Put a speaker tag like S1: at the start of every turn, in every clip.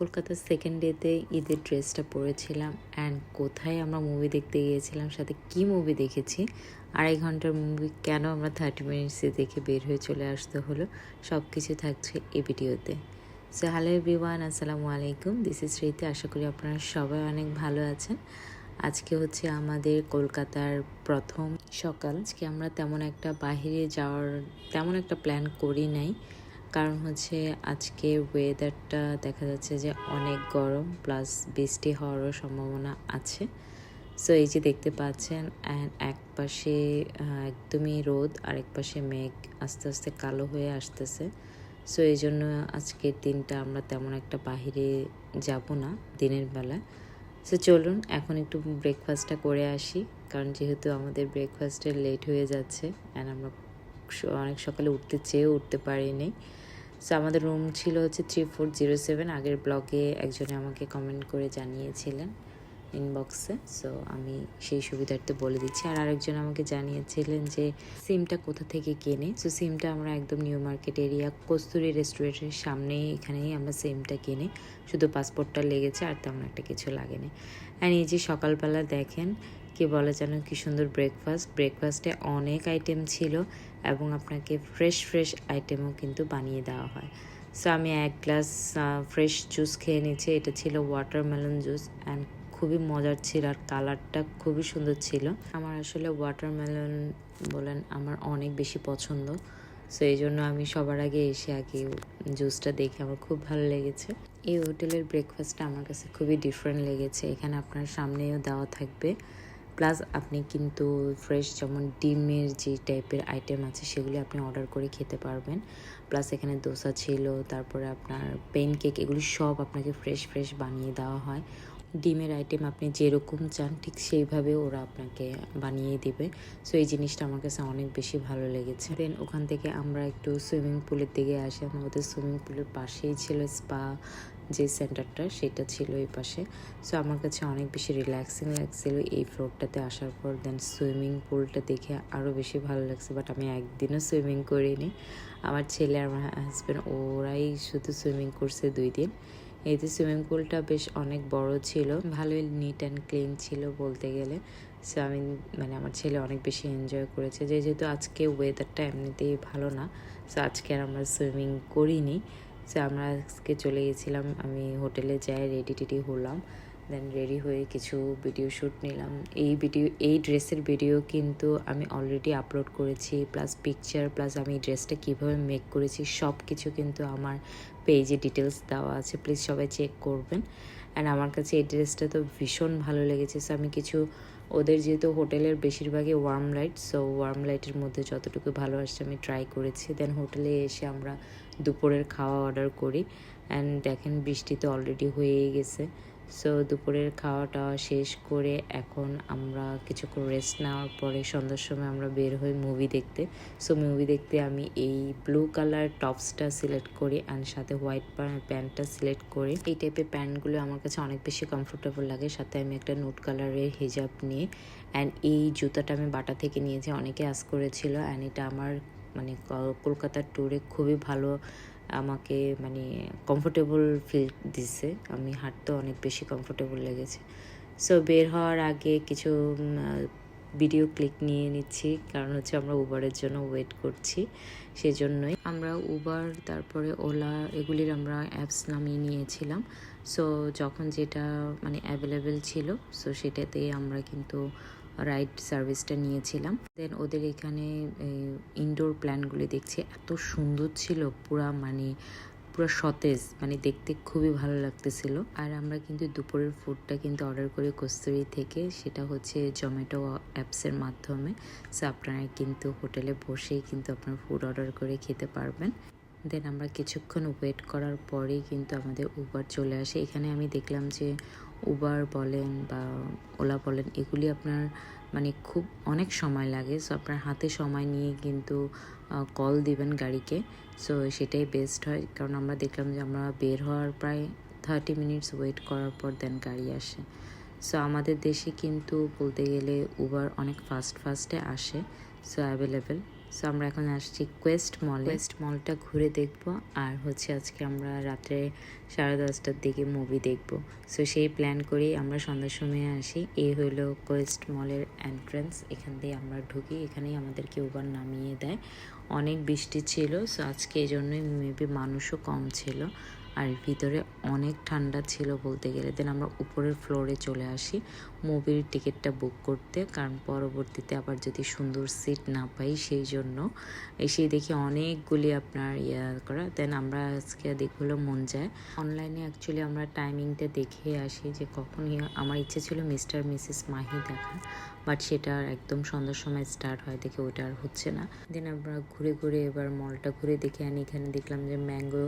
S1: কলকাতার সেকেন্ড ডেতে ঈদের ড্রেসটা পরেছিলাম অ্যান্ড কোথায় আমরা মুভি দেখতে গিয়েছিলাম, সাথে কি মুভি দেখেছি, আড়াই ঘণ্টার মুভি কেন আমরা থার্টি মিনিটসে দেখে বের হয়ে চলে আসতে হলো সব কিছু থাকছে এই ভিডিওতে সো হ্যালো এভরিওয়ান আসসালামু আলাইকুম দিস ইজ রীতি আশা করি আপনারা সবাই অনেক ভালো আছেন। আজকে হচ্ছে আমাদের কলকাতার প্রথম সকাল। আজকে আমরা তেমন একটা বাইরে যাওয়ার, তেমন একটা প্ল্যান করি নাই। কারণ হচ্ছে আজকে ওয়েদারটা দেখা যাচ্ছে যে অনেক গরম প্লাস বৃষ্টি হওয়ারও সম্ভাবনা আছে। সো এই যে দেখতে পাচ্ছেন অ্যান্ড এক পাশে একদমই রোদ আরেক পাশে মেঘ আস্তে আস্তে কালো হয়ে আসতেছে। সো এই জন্য আজকের দিনটা আমরা তেমন একটা বাহিরে যাব না দিনের বেলা সো চলুন, এখন একটু ব্রেকফাস্টটা করে আসি, কারণ যেহেতু আমাদের ব্রেকফাস্টে লেট হয়ে যাচ্ছে অ্যান্ড আমরা অনেক সকালে উঠতে চেয়েও উঠতে পারিনি। সো আমাদের রুম ছিল হচ্ছে থ্রি ফোর জিরো সেভেন আগের ব্লগে একজনে আমাকে কমেন্ট করে জানিয়েছিলেন ইনবক্সে সো আমি সেই সুবিধার্থে বলে দিচ্ছি। আর আরেকজন আমাকে জানিয়েছিলেন যে সিমটা কোথা থেকে কেনে? সো সিমটা আমরা একদম নিউ মার্কেট এরিয়া কস্তুরি রেস্টুরেন্টের সামনেই এখানেই আমরা সিমটা কিনি। শুধু পাসপোর্টটা লেগেছে, আর তেমন একটা কিছু লাগেনি। আর এই যে সকালবেলা দেখেন, কি বলে যেন, কি সুন্দর ব্রেকফাস্ট ব্রেকফাস্টে অনেক আইটেম ছিল। এবং আপনাকে ফ্রেশ ফ্রেশ আইটেমও কিন্তু বানিয়ে দেওয়া হয়। সো আমি এক গ্লাস ফ্রেশ জুস খেয়ে নিয়েছি। এটা ছিল ওয়াটারমেলন জুস অ্যান্ড খুবই মজার ছিল আর কালারটা খুবই সুন্দর ছিল। আমার আসলে ওয়াটারমেলন বলেন আমার অনেক বেশি পছন্দ। সো এই জন্য আমি সবার আগে এসে আগে জুসটা দেখে আমার খুব ভালো লেগেছে। এই হোটেলের ব্রেকফাস্টটা আমার কাছে খুবই ডিফারেন্ট লেগেছে। এখানে আপনার সামনেও দেওয়া থাকবে। প্লাস আপনি কিন্তু ফ্রেশ যেমন ডিমের যে টাইপের আইটেম আছে, সেগুলি আপনি অর্ডার করে খেতে পারবেন। প্লাস এখানে দোসা ছিল, তারপরে আপনার পেন কেক এগুলি সব আপনাকে ফ্রেশ ফ্রেশ বানিয়ে দেওয়া হয়। ডিমের আইটেম আপনি যেরকম চান, ঠিক সেইভাবে ওরা আপনাকে বানিয়ে দেবে। সো এই জিনিসটা আমার কাছে অনেক বেশি ভালো লেগেছে। দেন ওখান থেকে আমরা একটু সুইমিং পুলের দিকে আসি। আমাদের সুইমিং পুলের পাশেই ছিল স্পা যে সেন্টারটা সেটা ছিল এই পাশে। সো আমার কাছে অনেক বেশি রিল্যাক্সিং লাগছিল এই ফ্লোরটাতে আসার পর। দেন সুইমিং পুলটা দেখে আরও বেশি ভালো লাগছে বাট আমি একদিনও সুইমিং করিনি। আমার ছেলে আর আমার হাজব্যান্ড ওরাই শুধু সুইমিং করছে দুই দিন। এই যে সুইমিং পুলটা বেশ অনেক বড় ছিল, ভালোই নিট অ্যান্ড ক্লিন ছিল বলতে গেলে। সো আমি মানে আমার ছেলে অনেক বেশি এনজয় করেছে। যেহেতু আজকে ওয়েদারটা এমনিতেই ভালো না সো আজকে আর আমরা সুইমিং করিনি। সো আমরা আজকে চলে গেছিলাম, আমি হোটেলে যাই রেডি টেডি হলাম দেন রেডি হয়ে কিছু ভিডিও শ্যুট নিলাম। এই ভিডিও এই ড্রেসের ভিডিও কিন্তু আমি অলরেডি আপলোড করেছি প্লাস পিকচার প্লাস আমি ড্রেসটা কীভাবে মেক করেছি সব কিছু কিন্তু আমার পেজে ডিটেলস দেওয়া আছে প্লিজ সবাই চেক করবেন। অ্যান্ড আমার কাছে এই ড্রেসটা তো ভীষণ ভালো লেগেছে সো আমি কিছু, ওদের যেহেতু হোটেলের বেশিরভাগই ওয়ার্ম লাইট সো ওয়ার্ম লাইটের মধ্যে যতটুকু ভালো আসছে আমি ট্রাই করেছি। দেন হোটেলে এসে আমরা দুপুরের খাওয়া অর্ডার করি অ্যান্ড দেখেন বৃষ্টি তো অলরেডি হয়েই গেছে। সো দুপুরের খাওয়া টাওয়া শেষ করে এখন আমরা কিছুক্ষণ রেস্ট নেওয়ার পরে সন্ধ্যার সময় আমরা বের হই মুভি দেখতে। সো মুভি দেখতে আমি এই ব্লু কালার টপসটা সিলেক্ট করি অ্যান্ড সাথে হোয়াইট প্যান্টটা সিলেক্ট করি। এই টাইপের প্যান্টগুলো আমার কাছে অনেক বেশি কমফোর্টেবল লাগে। সাথে আমি একটা নোট কালারের হিজাব নিয়ে অ্যান্ড এই জুতাটা আমি বাটা থেকে নিয়েছি অনেকে আস করেছিল অ্যান্ড এটা আমার মানে কলকাতার ট্যুরে খুবই ভালো আমাকে মানে কমফোর্টেবল ফিল দিছে। আমি হাঁটতে অনেক বেশি কমফোর্টেবল লেগেছে। সো বের হওয়ার আগে কিছু ভিডিও ক্লিক নিয়ে নিচ্ছি। কারণ হচ্ছে আমরা উবারের জন্য ওয়েট করছি, সেজন্যই। আমরা উবার তারপরে ওলা এগুলির আমরা অ্যাপস নামিয়ে নিয়েছিলাম। সো যখন যেটা মানে অ্যাভেলেবেল ছিল সো সেটাতেই আমরা কিন্তু রাইড সার্ভিসটা নিয়েছিলাম। দেন ওদের এখানে ইনডোর প্ল্যানগুলি দেখছি। এত সুন্দর ছিল, পুরা মানে পুরো সতেজ মানে দেখতে খুবই ভালো লাগতেছিল। আর আমরা কিন্তু দুপুরের ফুডটা কিন্তু অর্ডার করি কস্তুরি থেকে, সেটা হচ্ছে জোম্যাটো অ্যাপসের মাধ্যমে। সো আপনারা কিন্তু হোটেলে বসেই কিন্তু আপনার ফুড অর্ডার করে খেতে পারবেন। দেন আমরা কিছুক্ষণ ওয়েট করার পরেই কিন্তু আমাদের উবার চলে আসে। এখানে আমি দেখলাম যে উবার বলেন বা ওলা বলেন, এগুলি আপনার মানে খুব অনেক সময় লাগে। সো আপনার হাতে সময় নিয়ে কিন্তু কল দিবেন গাড়িকে। সো সেটাই বেস্ট হয়। কারণ আমরা দেখলাম যে আমরা বের হওয়ার প্রায় থার্টি মিনিটস ওয়েট করার পর দেন গাড়ি আসে। সো আমাদের দেশে কিন্তু বলতে গেলে উবার অনেক ফাস্ট ফাস্টে আসে। সো অ্যাভেলেবেল সো আমরা এখন আসছি কোয়েস্ট মল কোয়েস্ট মলটা ঘুরে দেখব আর হচ্ছে আজকে আমরা রাত্রে সাড়ে দশটার দিকে মুভি দেখব। সো সেই প্ল্যান করেই আমরা সন্ধ্যার সময় আসি। এই হলো কোয়েস্ট মলের এন্ট্রান্স এখান দিয়ে আমরা ঢুকি। এখানেই আমাদেরকে ওবার নামিয়ে দেয়। অনেক বৃষ্টি ছিল। সো আজকে এই জন্যই মেবি মানুষও কম ছিল। আর ভিতরে অনেক ঠান্ডা ছিল বলতে গেলে। দেন আমরা উপরের ফ্লোরে চলে আসি। মুভির টিকিটটা বুক করতে, কারণ পরবর্তীতে আবার যদি সুন্দর সিট না পাই, সেই জন্য এসে দেখি অনেকগুলি আপনার ইয়া করা। দেন আমরা আজকে দেখল মন যায় অনলাইনে অ্যাকচুয়ালি আমরা টাইমিংটা দেখে আসি যে কখন আমার ইচ্ছে ছিল মিস্টার মিসেস মাহি দেখা। বাট সেটা একদম সন্ধ্যার সময় স্টার্ট হয় দেখে ওটা আর হচ্ছে না। দেন আমরা ঘুরে ঘুরে এবার মলটা ঘুরে দেখে আনি। এখানে দেখলাম যে ম্যাঙ্গো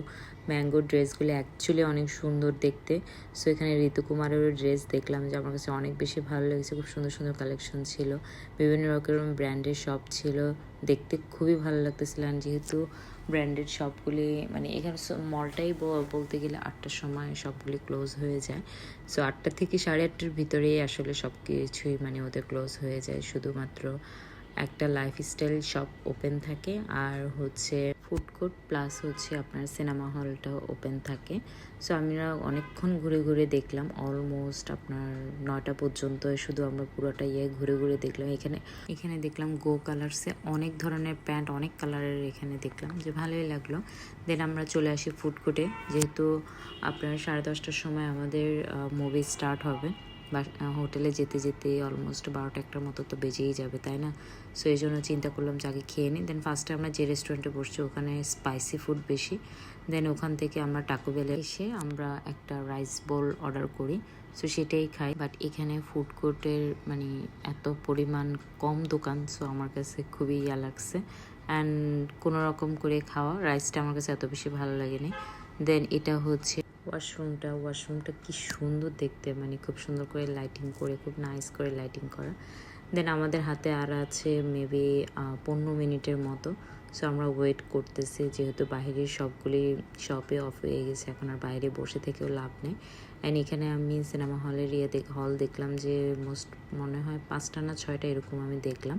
S1: ম্যাঙ্গো ড্রেসগুলো অ্যাকচুয়ালি অনেক সুন্দর দেখতে। সো এখানে ঋতুকুমারেরও ড্রেস দেখলাম যে আমার কাছে অনেক বেশি ভালো লেগেছে। খুব সুন্দর সুন্দর কালেকশন ছিল। বিভিন্ন রকম ব্র্যান্ডের শপ ছিল। দেখতে খুবই ভালো লাগতেছিল। আর যেহেতু ব্র্যান্ডেড সবগুলি মানে এখানে মলটাই বলতে গেলে আটটার সময় সবগুলি ক্লোজ হয়ে যায়। সো আটটা থেকে সাড়ে আটটার ভিতরেই আসলে সব কিছুই মানে ওদের ক্লোজ হয়ে যায়। শুধুমাত্র একটা লাইফস্টাইল শপ ওপেন থাকে আর হচ্ছে ফুড কোর্ট প্লাস হচ্ছে আপনার সিনেমা হলটা ওপেন থাকে। সো আমরা অনেকক্ষণ ঘুরে ঘুরে দেখলাম অলমোস্ট আপনার নয়টা পর্যন্ত শুধু আমরা পুরোটা ইয়ে ঘুরে ঘুরে দেখলাম। এখানে এখানে দেখলাম গো কালার্সে অনেক ধরনের প্যান্ট অনেক কালারের এখানে দেখলাম যে ভালোই লাগল। দেন আমরা চলে আসি ফুড কোর্টে যেহেতু আপনার সাড়ে দশটার সময় আমাদের মুভি স্টার্ট হবে। হোটেলে যেতে যেতে অলমোস্ট বারোটা একটার মতো তো বেজেই যাবে, তাই না? সো এই জন্য চিন্তা করলাম যে আগে খেয়ে নিই। দেন ফার্স্টে আমরা যে রেস্টুরেন্টে বসছি, ওখানে স্পাইসি ফুড বেশি। দেন ওখান থেকে আমরা টাকো বেলে এসে আমরা একটা রাইস বোল অর্ডার করি। সো সেটাই খাই। বাট এখানে ফুড কোর্টের মানে এত পরিমাণ কম দোকান সো আমার কাছে খুবই ইয়া লাগছে। অ্যান্ড কোনো রকম করে খাওয়া রাইসটা আমার কাছে এত বেশি ভালো লাগেনি। দেন এটা হচ্ছে ওয়াশরুমটা ওয়াশরুমটা কি সুন্দর দেখতে। মানে খুব সুন্দর করে লাইটিং করে, খুব নাইস করে লাইটিং করা। দেন আমাদের হাতে আর আছে মেবি পনেরো মিনিটের মতো। সো আমরা ওয়েট করতেছি, যেহেতু বাইরের সবগুলি শপে অফ হয়ে গেছে, এখন আর বাইরে বসে থেকেও লাভ নেই। অ্যান্ড এখানে আমি সিনেমা হলের ইয়ে হল দেখলাম যে মোস্ট মনে হয় পাঁচটা না ছয়টা এরকম আমি দেখলাম।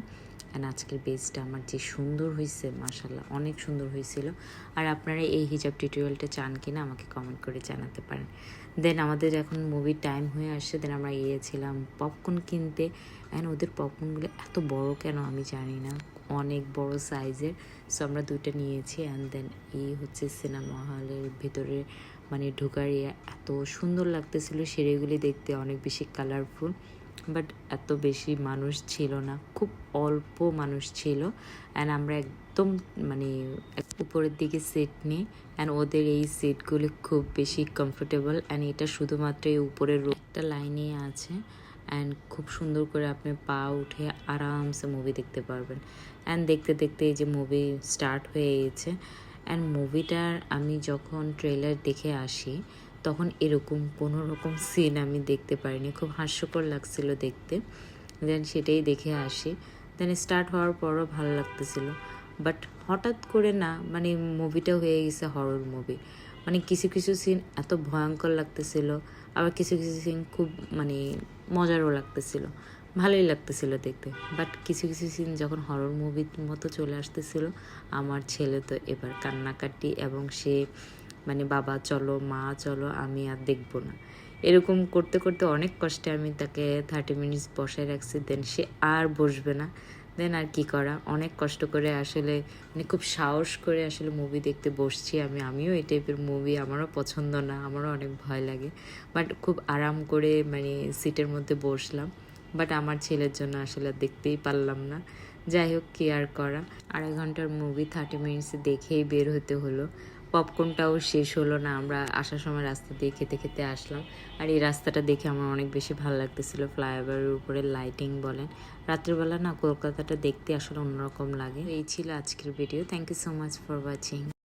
S1: অ্যান্ড আজকের বেসটা আমার যে সুন্দর হয়েছে মাসাল্লাহ অনেক সুন্দর হয়েছিল আর আপনারা এই হিজাব টিউটোরিয়ালটা চান কিনা আমাকে কমেন্ট করে জানাতে পারেন। দেন আমাদের এখন মুভির টাইম হয়ে আসছে দেন আমরা গিয়েছিলাম পপকর্ন কিনতে। অ্যান্ড ওদের পপকর্নগুলো এত বড় কেন আমি জানি না। অনেক বড় সাইজের সো আমরা দুইটা নিয়েছি অ্যান্ড দেন এই হচ্ছে সিনেমা হলের ভিতরে মানে ঢোকার ইয়ে এত সুন্দর লাগতেছিল। সেরেগুলি দেখতে অনেক বেশি কালারফুল বাট এত বেশি মানুষ ছিল না। খুব অল্প মানুষ ছিল। অ্যান্ড আমরা একদম মানে উপরের দিকে সিট নিই। অ্যান্ড ওদের এই সিটগুলি খুব বেশি কমফোর্টেবল অ্যান্ড এটা শুধুমাত্র এই উপরের রো- একটা লাইনে আছে। অ্যান্ড খুব সুন্দর করে আপনি পা উঠে আরামসে মুভি দেখতে পারবেন। অ্যান্ড দেখতে দেখতে এই যে মুভি স্টার্ট হয়ে গেছে। অ্যান্ড মুভিটার আমি যখন ট্রেলার দেখে আসি তখন এরকম কোনো রকম সিন আমি দেখতে পারিনি। খুব হাস্যকর লাগছিল দেখতে। দেন সেটাই দেখে আসি। দেন স্টার্ট হওয়ার পরও ভালো লাগতেছিল। বাট হঠাৎ করে না মানে মুভিটা হয়ে গেছে হরর মুভি মানে কিছু কিছু সিন এত ভয়ঙ্কর লাগতেছিল। আবার কিছু কিছু সিন খুব মানে মজারও লাগতেছিল। ভালোই লাগতেছিল দেখতে। বাট কিছু কিছু সিন যখন হরর মুভির মতো চলে আসতেছিল, আমার ছেলে তো এবার কান্নাকাটি এবং সে মানে বাবা, চলো, মা, চলো, আমি আর দেখব না। এরকম করতে করতে অনেক কষ্টে আমি তাকে থার্টি মিনিটস বসায় রাখছি। দেন সে আর বসবে না। দেন আর কি করা? অনেক কষ্ট করে আসলে মানে খুব সাহস করে আসলে মুভি দেখতে বসছি আমি। আমিও এই টাইপের মুভি আমারও পছন্দ না, আমারও অনেক ভয় লাগে। বাট খুব আরাম করে মানে সিটের মধ্যে বসলাম। বাট আমার ছেলের জন্য আসলে দেখতেই পারলাম না। যাই হোক, কি আর করা? আড়াই ঘণ্টার মুভি থার্টি মিনিটসে দেখেই বের হতে হলো। পপকর্নটাও শেষ হলো না। আমরা আসার সময় রাস্তা দিয়ে খেতে খেতে আসলাম। আর এই রাস্তাটা দেখে আমার অনেক বেশি ভালো লাগতেছিল। ফ্লাইওভারের উপরে লাইটিং বলেন। রাত্রিবেলা না কলকাতাটা দেখতে আসলে অন্যরকম লাগে। এই ছিল আজকের video. Thank you so much for watching